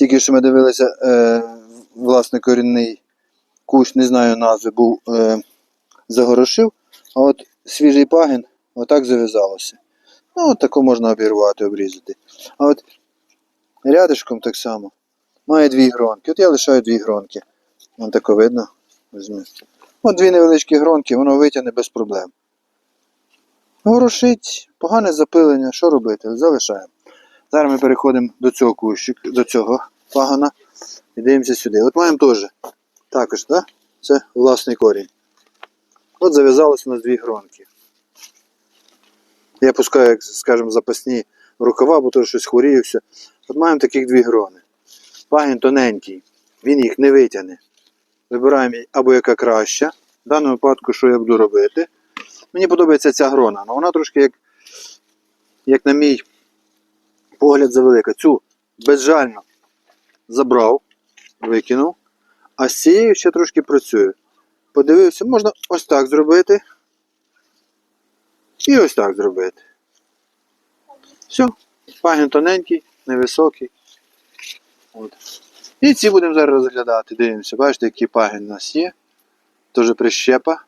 Тільки що ми дивилися, е, власне, корінний кущ, не знаю назви, був е, загорошив, а от свіжий пагін отак зав'язалося. Ну, от таку можна обірвати, обрізати. А от рядишком так само. Має дві гронки. От я лишаю дві гронки. Вон тако видно. От дві невеличкі гронки, воно витягне без проблем. Горошить, погане запилення, що робити? Залишаємо. Зараз ми переходимо до цього кущика, до цього пагана і дивимося сюди. От маємо теж. Також, так? Це власний корінь. От зав'язалось у нас дві гронки. Я пускаю, як скажімо, запасні рукава, бо то щось хворію все. От маємо таких дві грони. Пагін тоненький, він їх не витягне. Вибираємо або яка краща. В даному випадку, що я буду робити? Мені подобається ця грона, але вона трошки, як, як на мій погляд, завелика. Цю безжально забрав, викинув, а з цією ще трошки працюю. Подивився, можна ось так зробити. І ось так зробити. Все, пагін тоненький, невисокий. От. І ці будемо зараз розглядати. Дивимося, бачите, який пагін у нас є. Дуже прищепа.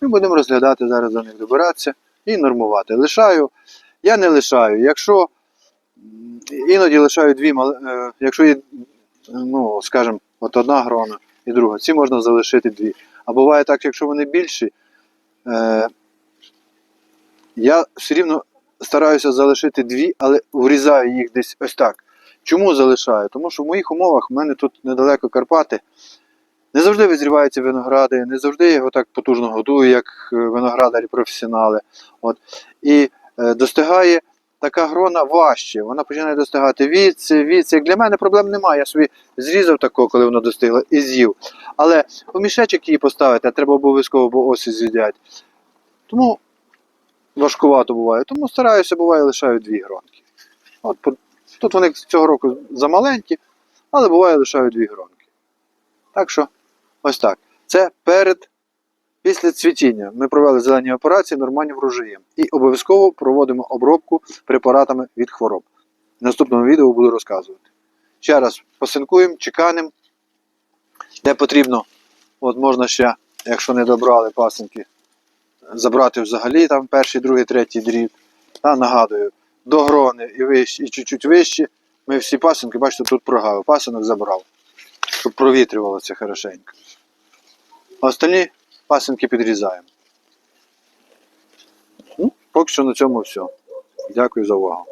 Ми будемо розглядати зараз до них добиратися і нормувати. Лишаю, я не лишаю. Якщо іноді лишаю дві, мал- е, якщо є, ну, скажімо, от одна грона і друга, ці можна залишити дві. А буває так, якщо вони більші, е, я все рівно стараюся залишити дві, але врізаю їх десь ось так. Чому залишаю? Тому що в моїх умовах в мене тут недалеко Карпати. Не завжди визріваються виногради, не завжди його так потужно годую, як е, виноградарі-професіонали. От. І е, достигає така грона важче. Вона починає достигати віці, віці. Як для мене проблем немає. Я собі зрізав такого, коли воно достигло, і з'їв. Але у мішечок її поставити, а треба обов'язково, бо оси з'їдять. Тому важкувато буває. Тому стараюся, буває, лишаю дві гронки. От, тут вони цього року замаленькі, але буває лишаю дві гронки. Так що, ось так. Це перед, після цвітіння. Ми провели зелені операції, нормальні врожаї. І обов'язково проводимо обробку препаратами від хвороб. В наступному відео буду розказувати. Ще раз посинкуємо, чеканемо. Де потрібно, от можна ще, якщо не добрали пасинки, забрати взагалі там перший, другий, третій дріт. Та, нагадую, до грони і вище, і чуть-чуть вище. Ми всі пасинки, бачите, тут прогавив. Пасинок забрав, щоб провітрювалося хорошенько. Остальні пасинки підрізаємо. Ну, поки що на цьому все. Дякую за увагу.